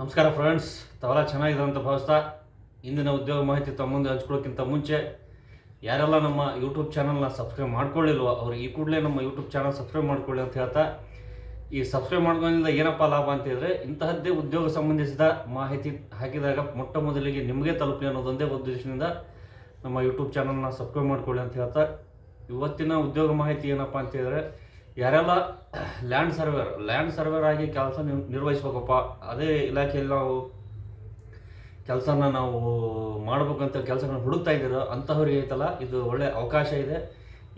ನಮಸ್ಕಾರ ಫ್ರೆಂಡ್ಸ್ ತಾವೆಲ್ಲ ಚೆನ್ನಾಗಿದೆ ಅಂತ ಭಾವಿಸ್ತಾ ಇಂದಿನ ಉದ್ಯೋಗ ಮಾಹಿತಿ ತಮ್ಮ ಮುಂದೆ ಹಂಚ್ಕೊಳ್ಳೋಕ್ಕಿಂತ ಮುಂಚೆ, ಯಾರೆಲ್ಲ ನಮ್ಮ ಯೂಟ್ಯೂಬ್ ಚಾನಲ್ನ ಸಬ್ಸ್ಕ್ರೈಬ್ ಮಾಡ್ಕೊಳ್ಳಿಲ್ವೋ ಅವ್ರು ಈ ಕೂಡಲೇ ನಮ್ಮ ಯೂಟ್ಯೂಬ್ ಚಾನಲ್ ಸಬ್ಸ್ಕ್ರೈಬ್ ಮಾಡ್ಕೊಳ್ಳಿ ಅಂತ ಹೇಳ್ತಾ, ಈ ಸಬ್ಸ್ಕ್ರೈಬ್ ಮಾಡ್ಕೊಂಡಿಂದ ಏನಪ್ಪ ಲಾಭ ಅಂತ ಹೇಳಿದ್ರೆ ಇಂತಹದ್ದೇ ಉದ್ಯೋಗ ಸಂಬಂಧಿಸಿದ ಮಾಹಿತಿ ಹಾಕಿದಾಗ ಮೊಟ್ಟ ಮೊದಲಿಗೆ ನಿಮಗೆ ತಲುಪಲಿ ಅನ್ನೋದೊಂದೇ ಉದ್ದೇಶದಿಂದ ನಮ್ಮ ಯೂಟ್ಯೂಬ್ ಚಾನಲ್ನ ಸಬ್ಸ್ಕ್ರೈಬ್ ಮಾಡ್ಕೊಳ್ಳಿ ಅಂತ ಹೇಳ್ತಾ, ಇವತ್ತಿನ ಉದ್ಯೋಗ ಮಾಹಿತಿ ಏನಪ್ಪ ಅಂತ ಹೇಳಿದ್ರೆ ಯಾರೆಲ್ಲ ಲ್ಯಾಂಡ್ ಸರ್ವೇರ್ ಲ್ಯಾಂಡ್ ಸರ್ವೇರ್ ಆಗಿ ಕೆಲಸ ನಿರ್ವಹಿಸ್ಬೇಕಪ್ಪ. ಅದೇ ಇಲಾಖೆಯಲ್ಲಿ ನಾವು ಕೆಲಸನ ನಾವು ಮಾಡ್ಬೇಕಂತ ಕೆಲಸಗಳನ್ನ ಹುಡುಕ್ತಾ ಇದ್ದೀರೋ ಅಂತಹವ್ರಿಗೆ ಐತಲ್ಲ, ಇದು ಒಳ್ಳೆ ಅವಕಾಶ ಇದೆ.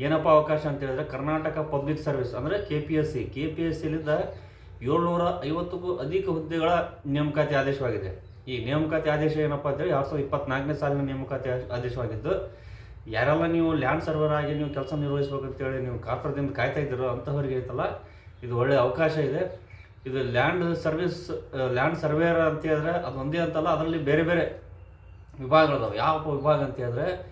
ಏನಪ್ಪ ಅವಕಾಶ ಅಂತ ಹೇಳಿದ್ರೆ ಕರ್ನಾಟಕ ಪಬ್ಲಿಕ್ ಸರ್ವಿಸ್ ಅಂದರೆ K P S C K P S ಸಿಲಿಂದ ಏಳ್ನೂರ ಐವತ್ತಕ್ಕೂ ಅಧಿಕ ಹುದ್ದೆಗಳ ನೇಮಕಾತಿ ಆದೇಶವಾಗಿದೆ. ಈ ನೇಮಕಾತಿ ಆದೇಶ ಏನಪ್ಪ ಅಂತೇಳಿ ಎರಡು ಸಾವಿರದ ಇಪ್ಪತ್ನಾಲ್ಕನೇ ಸಾಲಿನ ನೇಮಕಾತಿ ಆದೇಶವಾಗಿದ್ದು ಯಾರೆಲ್ಲ ನೀವು ಲ್ಯಾಂಡ್ ಸರ್ವರ್ ಆಗಿ ನೀವು ಕೆಲಸ ನಿರ್ವಹಿಸ್ಬೇಕಂತೇಳಿ ನೀವು ಕಾತರದಿಂದ ಕಾಯ್ತಾ ಇದ್ದೀರೋ ಅಂಥವ್ರಿಗೆ ಐತಲ್ಲ, ಇದು ಒಳ್ಳೆಯ ಅವಕಾಶ ಇದೆ. ಇದು ಲ್ಯಾಂಡ್ ಸರ್ವಿಸ್, ಲ್ಯಾಂಡ್ ಸರ್ವೇರ್ ಅಂತ ಹೇಳಿದ್ರೆ ಅದು ಒಂದೇ ಅಂತಲ್ಲ, ಅದರಲ್ಲಿ ಬೇರೆ ಬೇರೆ ವಿಭಾಗಗಳದಾವೆ. ಯಾವ ವಿಭಾಗ ಅಂತ ಹೇಳಿದ್ರೆ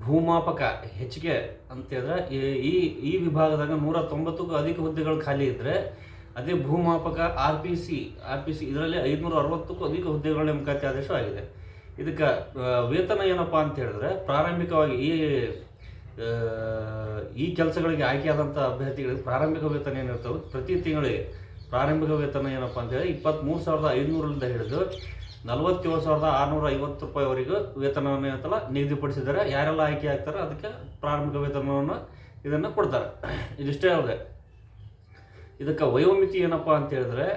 ಭೂಮಾಪಕ ಹೆಚ್ಚಿಗೆ ಅಂತ ಹೇಳಿದ್ರೆ ಈ- ಈ ಈ ವಿಭಾಗದಾಗ ನೂರ ತೊಂಬತ್ತಕ್ಕೂ ಅಧಿಕ ಹುದ್ದೆಗಳು ಖಾಲಿ ಇದ್ದರೆ ಅದೇ ಭೂಮಾಪಕ, R P C, R P C ಇದರಲ್ಲಿ ಐದುನೂರ ಅರವತ್ತಕ್ಕೂ ಅಧಿಕ ಹುದ್ದೆಗಳ ನೇಮಕಾತಿ ಆದೇಶವಾಗಿದೆ ಇದಕ್ಕೆ ವೇತನ ಏನಪ್ಪ ಅಂತ ಹೇಳಿದ್ರೆ ಪ್ರಾರಂಭಿಕವಾಗಿ ಈ ಈ ಕೆಲಸಗಳಿಗೆ ಆಯ್ಕೆಯಾದಂಥ ಅಭ್ಯರ್ಥಿಗಳಿಗೆ ಪ್ರಾರಂಭಿಕ ವೇತನ ಏನಿರ್ತವೆ ಪ್ರತಿ ತಿಂಗಳಿಗೆ ಪ್ರಾರಂಭಿಕ ವೇತನ ಏನಪ್ಪ ಅಂತೇಳಿ ಇಪ್ಪತ್ತ್ಮೂರು ಸಾವಿರದ ಐದುನೂರರಿಂದ ಹಿಡಿದು ನಲವತ್ತೇಳು ಸಾವಿರದ ಆರುನೂರ ಐವತ್ತು ರೂಪಾಯಿವರೆಗೂ ವೇತನವನ್ನು ಏನಂತಲ್ಲ ನಿಗದಿಪಡಿಸಿದ್ದಾರೆ. ಯಾರೆಲ್ಲ ಆಯ್ಕೆ ಆಗ್ತಾರೋ ಅದಕ್ಕೆ ಪ್ರಾರಂಭಿಕ ವೇತನವನ್ನು ಇದನ್ನು ಕೊಡ್ತಾರೆ. ಇದಿಷ್ಟೇ ಅಲ್ಲದೆ, ಇದಕ್ಕೆ ವಯೋಮಿತಿ ಏನಪ್ಪ ಅಂತ ಹೇಳಿದ್ರೆ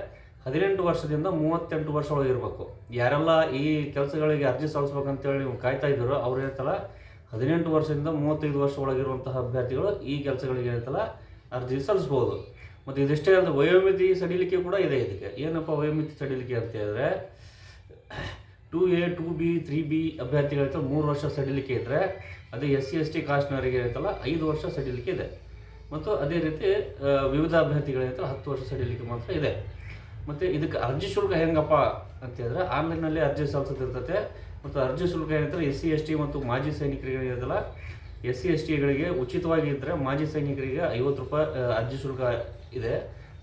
ಹದಿನೆಂಟು ವರ್ಷದಿಂದ ಮೂವತ್ತೆಂಟು ವರ್ಷ ಒಳಗಿರ್ಬೇಕು ಯಾರೆಲ್ಲ ಈ ಕೆಲಸಗಳಿಗೆ ಅರ್ಜಿ ಸಲ್ಲಿಸ್ಬೇಕಂತೇಳಿ ನೀವು ಕಾಯ್ತಾ ಇದ್ದೀರೋ ಅವ್ರು ಹೇಳ್ತಲ್ಲ ಹದಿನೆಂಟು ವರ್ಷದಿಂದ ಮೂವತ್ತೈದು ವರ್ಷ ಒಳಗಿರುವಂತಹ ಅಭ್ಯರ್ಥಿಗಳು ಈ ಕೆಲಸಗಳಿಗೆ ಏನಂತಲ್ಲ ಅರ್ಜಿ ಸಲ್ಲಿಸ್ಬೋದು. ಮತ್ತು ಇದಿಷ್ಟೇ ಅಲ್ಲದೆ ವಯೋಮಿತಿ ಸಡಿಲಿಕೆ ಕೂಡ ಇದೆ ಇದಕ್ಕೆ. ಏನಪ್ಪ ವಯೋಮಿತಿ ಸಡಿಲಿಕೆ ಅಂತ ಹೇಳಿದ್ರೆ, two A, two B, three B ಅಭ್ಯರ್ಥಿಗಳಿಂದ ಮೂರು ವರ್ಷ ಸಡಿಲಿಕೆ ಇದ್ದರೆ ಅದೇ ಎಸ್ ಸಿ, ಎಸ್ ಟಿ ಕಾಸ್ಟ್ನವರಿಗೆ ಇರುತ್ತಲ್ಲ ಐದು ವರ್ಷ ಸಡಿಲಿಕೆ ಇದೆ. ಮತ್ತು ಅದೇ ರೀತಿ ವಿವಿಧ ಅಭ್ಯರ್ಥಿಗಳಿಂದ ಹತ್ತು ವರ್ಷ ಸಡಿಲಿಕೆ ಮಾತ್ರ ಇದೆ. ಮತ್ತು ಇದಕ್ಕೆ ಅರ್ಜಿ ಶುಲ್ಕ ಹೆಂಗಪ್ಪ ಅಂತೇಳಿದ್ರೆ ಆನ್ಲೈನಲ್ಲಿ ಅರ್ಜಿ ಸಲ್ಲಿಸೋದಿರ್ತತೆ. ಮತ್ತು ಅರ್ಜಿ ಶುಲ್ಕ ಏನಂತಾರೆ ಎಸ್ ಸಿ ಎಸ್ ಟಿ ಮತ್ತು ಮಾಜಿ ಸೈನಿಕರಿಗೆ ಇರೋದಲ್ಲ ಎಸ್ ಸಿ ಎಸ್ ಟಿಗಳಿಗೆ ಉಚಿತವಾಗಿ ಇದ್ದರೆ ಮಾಜಿ ಸೈನಿಕರಿಗೆ ಐವತ್ತು ರೂಪಾಯಿ ಅರ್ಜಿ ಶುಲ್ಕ ಇದೆ.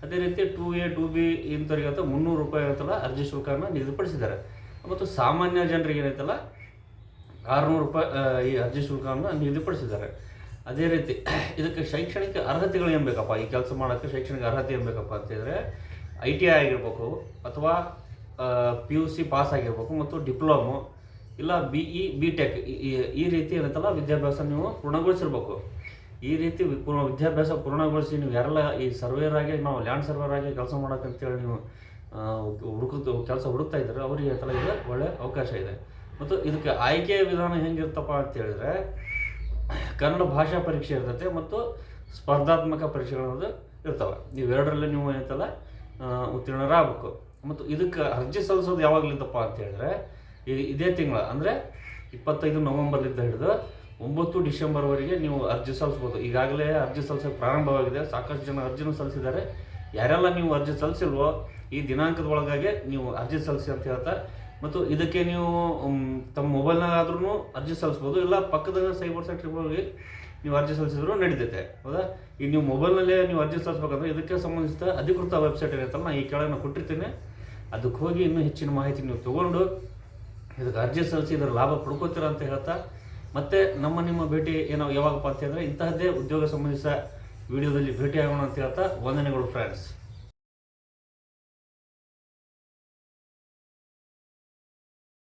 ಅದೇ ರೀತಿ ಟು ಎ, ಟು ಬಿ ಇಂಥವ್ರಿಗೆ ಅಂತ ಮುನ್ನೂರು ರೂಪಾಯಿ ಅಂತಲ್ಲ ಅರ್ಜಿ ಶುಲ್ಕವನ್ನು ನಿಗದಿಪಡಿಸಿದ್ದಾರೆ. ಮತ್ತು ಸಾಮಾನ್ಯ ಜನರಿಗೆ ಏನೈತಲ್ಲ, ಆರುನೂರು ರೂಪಾಯಿ ಈ ಅರ್ಜಿ ಶುಲ್ಕವನ್ನು ನಿಗದಿಪಡಿಸಿದ್ದಾರೆ. ಅದೇ ರೀತಿ ಇದಕ್ಕೆ ಶೈಕ್ಷಣಿಕ ಅರ್ಹತೆಗಳು ಏನು ಬೇಕಪ್ಪ? ಈ ಕೆಲಸ ಮಾಡೋಕ್ಕೆ ಶೈಕ್ಷಣಿಕ ಅರ್ಹತೆ ಏನು ಬೇಕಪ್ಪ ಅಂತಂದರೆ ಐ ಟಿ ಐ ಆಗಿರ್ಬೇಕು ಅಥವಾ ಪಿ ಯು ಸಿ ಪಾಸ್ ಆಗಿರ್ಬೇಕು ಮತ್ತು ಡಿಪ್ಲೊಮೊ ಇಲ್ಲ ಬಿ ಇ ಬಿ ಟೆಕ್ ಈ ರೀತಿ ಏನಂತಲ್ಲ ವಿದ್ಯಾಭ್ಯಾಸ ನೀವು ಪೂರ್ಣಗೊಳಿಸಿರ್ಬೇಕು. ಈ ರೀತಿ ವಿದ್ಯಾಭ್ಯಾಸ ಪೂರ್ಣಗೊಳಿಸಿ ನೀವು ಯಾರೆಲ್ಲ ಈ ಸರ್ವೇರ್ ಆಗಿ ನಾವು ಲ್ಯಾಂಡ್ ಸರ್ವೇರ್ ಆಗಿ ಕೆಲಸ ಮಾಡೋಕ್ಕಂತೇಳಿ ನೀವು ಹುಡುಕುದು ಕೆಲಸ ಹುಡುಕ್ತಾ ಇದ್ದಾರೆ ಅವರಿಗೆ ಏನಂತಲ್ಲ ಇದೆ ಒಳ್ಳೆ ಅವಕಾಶ ಇದೆ. ಮತ್ತು ಇದಕ್ಕೆ ಆಯ್ಕೆ ವಿಧಾನ ಹೆಂಗಿರ್ತಪ್ಪ ಅಂತ ಹೇಳಿದ್ರೆ, ಕನ್ನಡ ಭಾಷಾ ಪರೀಕ್ಷೆ ಇರ್ತೈತೆ ಮತ್ತು ಸ್ಪರ್ಧಾತ್ಮಕ ಪರೀಕ್ಷೆಗಳು ಇರ್ತವೆ. ಇವೆರಡರಲ್ಲಿ ನೀವು ಏನಂತಲ್ಲ ಉತ್ತೀರ್ಣರಾಗಬೇಕು ಮತ್ತು ಇದಕ್ಕೆ ಅರ್ಜಿ ಸಲ್ಲಿಸೋದು ಯಾವಾಗಲಿದ್ದಪ್ಪ ಅಂತ ಹೇಳಿದ್ರೆ ಇದೇ ತಿಂಗಳ, ಅಂದರೆ ಇಪ್ಪತ್ತೈದು ನವಂಬರ್ಲಿಂದ ಹಿಡಿದು ಒಂಬತ್ತು ಡಿಸೆಂಬರ್ವರೆಗೆ ನೀವು ಅರ್ಜಿ ಸಲ್ಲಿಸ್ಬೋದು. ಈಗಾಗಲೇ ಅರ್ಜಿ ಸಲ್ಲಿಸೋಕೆ ಪ್ರಾರಂಭವಾಗಿದೆ. ಸಾಕಷ್ಟು ಜನ ಅರ್ಜಿನೂ ಸಲ್ಲಿಸಿದ್ದಾರೆ. ಯಾರೆಲ್ಲ ನೀವು ಅರ್ಜಿ ಸಲ್ಲಿಸಿಲ್ವೋ, ಈ ದಿನಾಂಕದ ಒಳಗಾಗಿ ನೀವು ಅರ್ಜಿ ಸಲ್ಲಿಸಿ ಅಂತ ಹೇಳ್ತಾ ಮತ್ತು ಇದಕ್ಕೆ ನೀವು ತಮ್ಮ ಮೊಬೈಲ್ನಾಗಾದ್ರೂ ಅರ್ಜಿ ಸಲ್ಲಿಸ್ಬೋದು. ಇಲ್ಲ ಪಕ್ಕದ ಸೈಬರ್ ಸೆಂಟ್ರಿಗೆ ಹೋಗಿ ನೀವು ಅರ್ಜಿ ಸಲ್ಲಿಸಿದ್ರು ನಡೀತೈತೆ. ಹೌದಾ? ಈಗ ನೀವು ಮೊಬೈಲ್ನಲ್ಲೇ ನೀವು ಅರ್ಜಿ ಸಲ್ಲಿಸ್ಬೇಕಂದ್ರೆ ಇದಕ್ಕೆ ಸಂಬಂಧಿಸಿದ ಅಧಿಕೃತ ವೆಬ್ಸೈಟ್ ಏನೈತಲ್ಲ ನಾನು ಈ ಕೆಳಗೆ ನಾನು ಕೊಟ್ಟಿರ್ತೀನಿ. ಅದಕ್ಕೆ ಹೋಗಿ ಇನ್ನೂ ಹೆಚ್ಚಿನ ಮಾಹಿತಿ ನೀವು ತೊಗೊಂಡು ಇದಕ್ಕೆ ಅರ್ಜಿ ಸಲ್ಲಿಸಿ ಇದರ ಲಾಭ ಪಡ್ಕೋತೀರ ಅಂತ ಹೇಳ್ತಾ. ಮತ್ತೆ ನಮ್ಮ ನಿಮ್ಮ ಭೇಟಿ ಏನೋ ಯಾವಾಗಪ್ಪ ಅಂತ ಹೇಳಿದ್ರೆ ಇಂತಹದ್ದೇ ಉದ್ಯೋಗ ಸಂಬಂಧಿಸಿದ ವಿಡಿಯೋದಲ್ಲಿ ಭೇಟಿ ಆಗೋಣ ಅಂತ ಹೇಳ್ತಾ. ವಂದನೆಗಳು ಫ್ರೆಂಡ್ಸ್